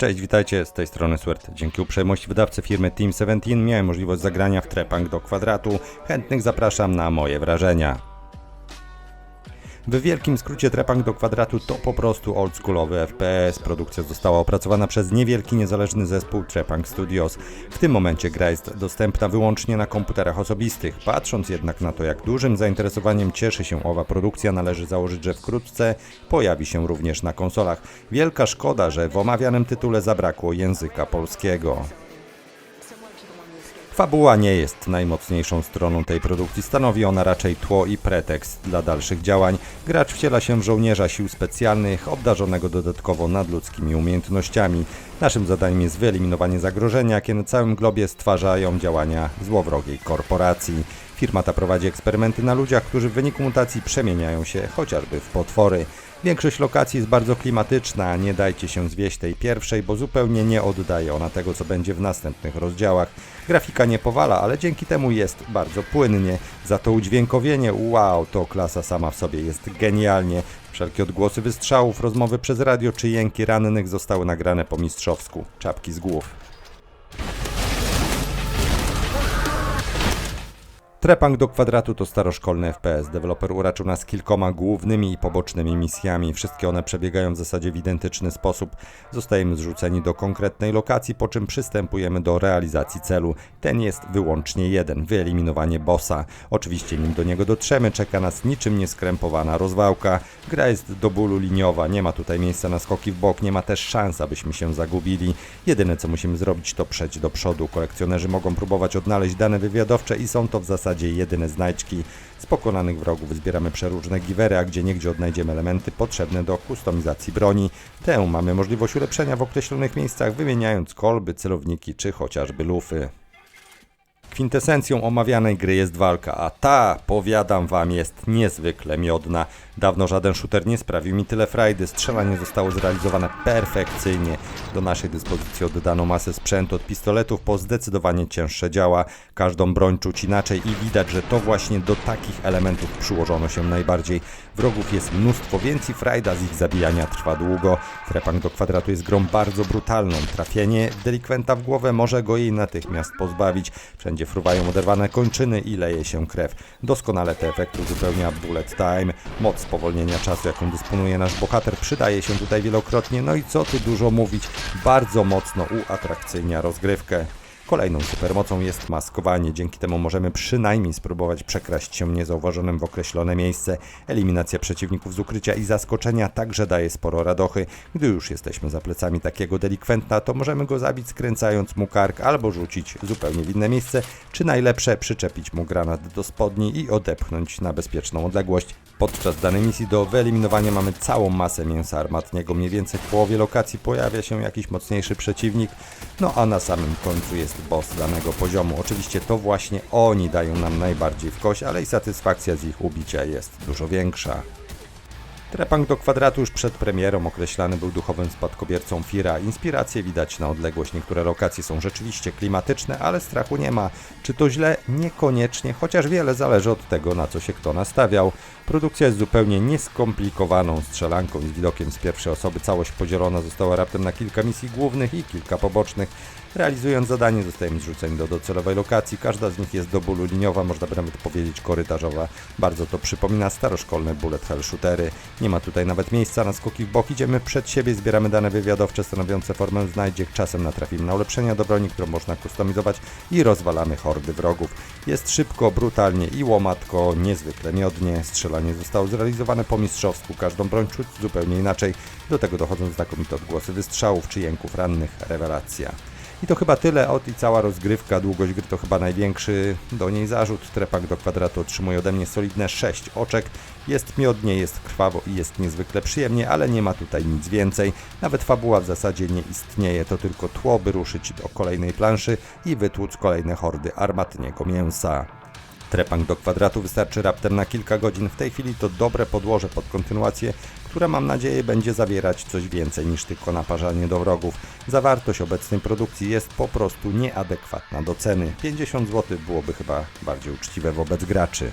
Cześć, witajcie, z tej strony Swert. Dzięki uprzejmości wydawcy firmy Team 17 miałem możliwość zagrania w Trepang do kwadratu. Chętnych zapraszam na moje wrażenia. W wielkim skrócie Trepang do kwadratu to po prostu oldschoolowy FPS. Produkcja została opracowana przez niewielki niezależny zespół Trepang Studios. W tym momencie gra jest dostępna wyłącznie na komputerach osobistych. Patrząc jednak na to, jak dużym zainteresowaniem cieszy się owa produkcja, należy założyć, że wkrótce pojawi się również na konsolach. Wielka szkoda, że w omawianym tytule zabrakło języka polskiego. Fabuła nie jest najmocniejszą stroną tej produkcji, stanowi ona raczej tło i pretekst dla dalszych działań. Gracz wciela się w żołnierza sił specjalnych, obdarzonego dodatkowo nadludzkimi umiejętnościami. Naszym zadaniem jest wyeliminowanie zagrożenia, jakie na całym globie stwarzają działania złowrogiej korporacji. Firma ta prowadzi eksperymenty na ludziach, którzy w wyniku mutacji przemieniają się chociażby w potwory. Większość lokacji jest bardzo klimatyczna, nie dajcie się zwieść tej pierwszej, bo zupełnie nie oddaje ona tego, co będzie w następnych rozdziałach. Grafika nie powala, ale dzięki temu jest bardzo płynnie. Za to udźwiękowienie, wow, to klasa sama w sobie jest genialnie. Wszelkie odgłosy wystrzałów, rozmowy przez radio czy jęki rannych zostały nagrane po mistrzowsku. Czapki z głów. Trepang do kwadratu to staroszkolny FPS. Deweloper uraczył nas kilkoma głównymi i pobocznymi misjami. Wszystkie one przebiegają w zasadzie w identyczny sposób. Zostajemy zrzuceni do konkretnej lokacji, po czym przystępujemy do realizacji celu. Ten jest wyłącznie jeden wyeliminowanie bossa. Oczywiście, nim do niego dotrzemy, czeka nas niczym nieskrępowana rozwałka. Gra jest do bólu liniowa, nie ma tutaj miejsca na skoki w bok, nie ma też szans, abyśmy się zagubili. Jedyne co musimy zrobić, to przejść do przodu. Kolekcjonerzy mogą próbować odnaleźć dane wywiadowcze i są to w zasadzie jedyne znajdźki. Z pokonanych wrogów zbieramy przeróżne giwery, a gdzie niegdzie odnajdziemy elementy potrzebne do kustomizacji broni. Tę mamy możliwość ulepszenia w określonych miejscach, wymieniając kolby, celowniki czy chociażby lufy. Kwintesencją omawianej gry jest walka, a ta, powiadam wam, jest niezwykle miodna. Dawno żaden shooter nie sprawił mi tyle frajdy, strzelanie zostało zrealizowane perfekcyjnie. Do naszej dyspozycji oddano masę sprzętu od pistoletów po zdecydowanie cięższe działa. Każdą broń czuć inaczej i widać, że to właśnie do takich elementów przyłożono się najbardziej. Wrogów jest mnóstwo, więc i frajda z ich zabijania trwa długo. Trepang do kwadratu jest grą bardzo brutalną. Trafienie delikwenta w głowę może go jej natychmiast pozbawić. Wszędzie fruwają oderwane kończyny i leje się krew. Doskonale te efekty uzupełnia bullet time. Moc spowolnienia czasu, jaką dysponuje nasz bohater, przydaje się tutaj wielokrotnie. No i co tu dużo mówić, bardzo mocno uatrakcyjnia rozgrywkę. Kolejną supermocą jest maskowanie. Dzięki temu możemy przynajmniej spróbować przekraść się niezauważonym w określone miejsce. Eliminacja przeciwników z ukrycia i zaskoczenia także daje sporo radochy. Gdy już jesteśmy za plecami takiego delikwenta, to możemy go zabić skręcając mu kark albo rzucić zupełnie w inne miejsce, czy najlepsze przyczepić mu granat do spodni i odepchnąć na bezpieczną odległość. Podczas danej misji do wyeliminowania mamy całą masę mięsa armatniego. Mniej więcej w połowie lokacji pojawia się jakiś mocniejszy przeciwnik, no a na samym końcu jest boss danego poziomu. Oczywiście to właśnie oni dają nam najbardziej w kość, ale i satysfakcja z ich ubicia jest dużo większa. Trepang do kwadratu już przed premierą określany był duchowym spadkobiercą Fira. Inspiracje widać na odległość. Niektóre lokacje są rzeczywiście klimatyczne, ale strachu nie ma. Czy to źle? Niekoniecznie, chociaż wiele zależy od tego, na co się kto nastawiał. Produkcja jest zupełnie nieskomplikowaną strzelanką z widokiem z pierwszej osoby. Całość podzielona została raptem na kilka misji głównych i kilka pobocznych. Realizując zadanie zostajemy zrzuceni do docelowej lokacji. Każda z nich jest do bólu liniowa, można by nawet powiedzieć korytarzowa. Bardzo to przypomina staroszkolne bullet hell shootery. Nie ma tutaj nawet miejsca na skoki w bok. Idziemy przed siebie, zbieramy dane wywiadowcze stanowiące formę znajdziek. Czasem natrafimy na ulepszenia do broni, którą można kustomizować i rozwalamy hordy wrogów. Jest szybko, brutalnie i łomatko, niezwykle miodnie. Strzelanie zostało zrealizowane po mistrzowsku. Każdą broń czuć zupełnie inaczej. Do tego dochodzą znakomite odgłosy wystrzałów czy jęków rannych. Rewelacja. I to chyba tyle od i cała rozgrywka. Długość gry to chyba największy do niej zarzut. Trepak do kwadratu otrzymuje ode mnie solidne 6 oczek. Jest miodnie, jest krwawo i jest niezwykle przyjemnie, ale nie ma tutaj nic więcej. Nawet fabuła w zasadzie nie istnieje, to tylko tło, by ruszyć do kolejnej planszy i wytłuc kolejne hordy armatniego mięsa. Trepang do kwadratu wystarczy raptem na kilka godzin. W tej chwili to dobre podłoże pod kontynuację, które mam nadzieję będzie zawierać coś więcej niż tylko naparzanie do wrogów. Zawartość obecnej produkcji jest po prostu nieadekwatna do ceny. 50 zł byłoby chyba bardziej uczciwe wobec graczy.